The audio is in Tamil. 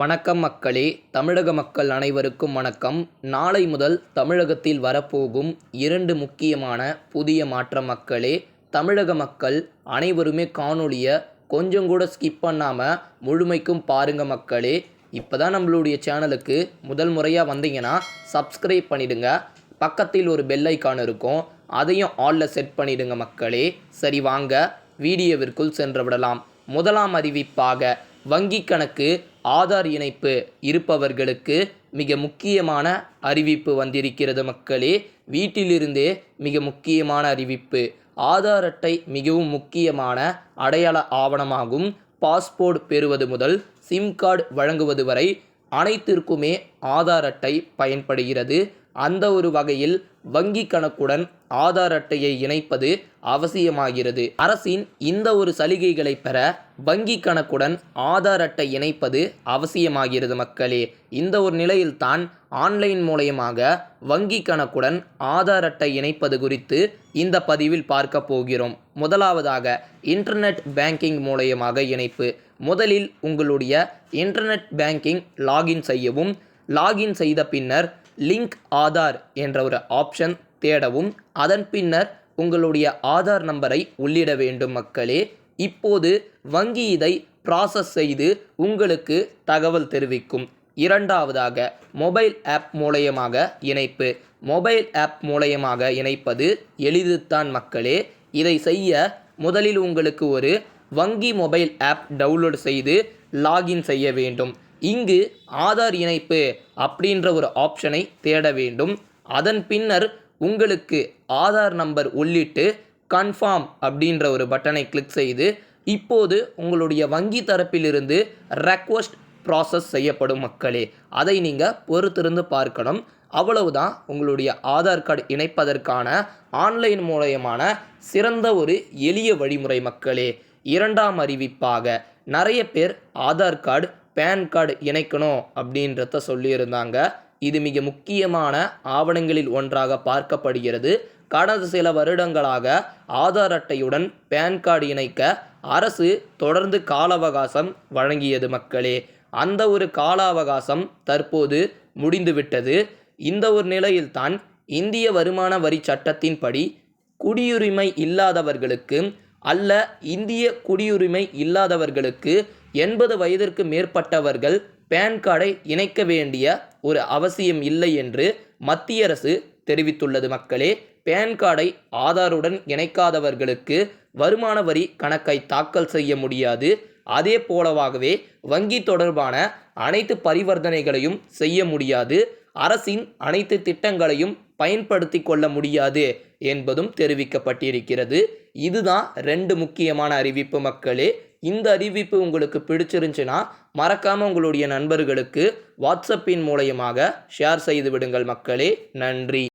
வணக்கம் மக்களே தமிழக மக்கள் அனைவருக்கும் வணக்கம். நாளை முதல் தமிழகத்தில் வரப்போகும் இரண்டு முக்கியமான புதிய மாற்றம் மக்களே தமிழக மக்கள் அனைவருமே காணொளியை கொஞ்சம் கூட ஸ்கிப் பண்ணாமல் முழுமைக்கும் பாருங்க மக்களே. இப்போ தான் நம்மளுடைய சேனலுக்கு முதல் முறையாக வந்தீங்கன்னா சப்ஸ்கிரைப் பண்ணிடுங்க. பக்கத்தில் ஒரு பெல் ஐக்கான் இருக்கும். அதையும் ஆலில் செட் பண்ணிடுங்க மக்களே. சரி வாங்க வீடியோவிற்குள் சென்று விடலாம். முதலாம் அறிவிப்பாக வங்கி கணக்கு ஆதார் இணைப்பு இருப்பவர்களுக்கு மிக முக்கியமான அறிவிப்பு வந்திருக்கிறது மக்களே. வீட்டிலிருந்தே மிக முக்கியமான அறிவிப்பு. ஆதார் அட்டை மிகவும் முக்கியமான அடையாள ஆவணமாகும். பாஸ்போர்ட் பெறுவது முதல் சிம் கார்டு வழங்குவது வரை அனைத்திற்குமே ஆதார் அட்டை பயன்படுகிறது. அந்த ஒரு வகையில் வங்கி கணக்குடன் ஆதார் அட்டையை இணைப்பது அவசியமாகிறது. அரசின் இந்த ஒரு சலுகைகளை பெற வங்கி கணக்குடன் ஆதார் அட்டை இணைப்பது அவசியமாகிறது மக்களே. இந்த ஒரு நிலையில்தான் ஆன்லைன் மூலயமாக வங்கி கணக்குடன் ஆதார் அட்டை இணைப்பது குறித்து இந்த பதிவில் பார்க்க போகிறோம். முதலாவதாக இன்டர்நெட் பேங்கிங் மூலயமாக இணைப்பு. முதலில் உங்களுடைய இன்டர்நெட் பேங்கிங் லாகின் செய்யவும். லாகின் செய்த பின்னர் லிங்க் ஆதார் என்ற ஒரு ஆப்ஷன் தேடவும் அதன் பின்னர் உங்களுடைய ஆதார் நம்பரை உள்ளிட வேண்டும் மக்களே. இப்போது வங்கி இதை ப்ராசஸ் செய்து உங்களுக்கு தகவல் தெரிவிக்கும். இரண்டாவதாக மொபைல் ஆப் மூலயமாக இணைப்பு. மொபைல் ஆப் மூலயமாக இணைப்பது எளிதுதான் மக்களே. இதை செய்ய முதலில் உங்களுக்கு ஒரு வங்கி மொபைல் ஆப் டவுன்லோட் செய்து லாகின் செய்ய வேண்டும். இங்கு ஆதார் இணைப்பு அப்படின்ற ஒரு ஆப்ஷனை தேட வேண்டும். அதன் பின்னர் உங்களுக்கு ஆதார் நம்பர் உள்ளிட்டு கன்ஃபார்ம் அப்படின்ற ஒரு பட்டனை கிளிக் செய்து இப்போது உங்களுடைய வங்கி தரப்பிலிருந்து ரெக்வஸ்ட் ப்ராசஸ் செய்யப்படும் மக்களே. அதை நீங்கள் பொறுத்திருந்து பார்க்கணும். அவ்வளவுதான் உங்களுடைய ஆதார் கார்டு இணைப்பதற்கான ஆன்லைன் மூலயமான சிறந்த ஒரு எளிய வழிமுறை மக்களே. இரண்டாம் அறிவிப்பாக நிறைய பேர் ஆதார் கார்டு பேன் கார்டு இணைக்கணும் அப்படின்றத சொல்லியிருந்தாங்க. இது மிக முக்கியமான ஆவணங்களில் ஒன்றாக பார்க்கப்படுகிறது. கடந்த சில வருடங்களாக ஆதார் அட்டையுடன் பேன் கார்டு இணைக்க அரசு தொடர்ந்து கால அவகாசம் வழங்கியது மக்களே. அந்த ஒரு கால அவகாசம் தற்போது முடிந்துவிட்டது. இந்த ஒரு நிலையில்தான் இந்திய வருமான வரி சட்டத்தின்படி குடியுரிமை இல்லாதவர்களுக்கு அல்ல இந்திய குடியுரிமை இல்லாதவர்களுக்கு எண்பது வயதிற்கு மேற்பட்டவர்கள் பேன் கார்டை இணைக்க வேண்டிய ஒரு அவசியம் இல்லை என்று மத்திய அரசு தெரிவித்துள்ளது மக்களே. பேன் கார்டை ஆதாருடன் இணைக்காதவர்களுக்கு வருமான வரி கணக்கை தாக்கல் செய்ய முடியாது. அதே போலவாகவே வங்கி தொடர்பான அனைத்து பரிவர்த்தனைகளையும் செய்ய முடியாது. அரசின் அனைத்து திட்டங்களையும் பயன்படுத்தி கொள்ள முடியாது. என்பதும் தெரிவிக்கப்பட்டிருக்கிறது. இதுதான் ரெண்டு முக்கியமான அறிவிப்பு மக்களே. இந்த அறிவிப்பு உங்களுக்கு பிடிச்சிருந்துச்சுன்னா மறக்காமல் உங்களுடைய நண்பர்களுக்கு வாட்ஸ்அப்பின் மூலயமாக ஷேர் செய்து விடுங்கள் மக்களே. நன்றி.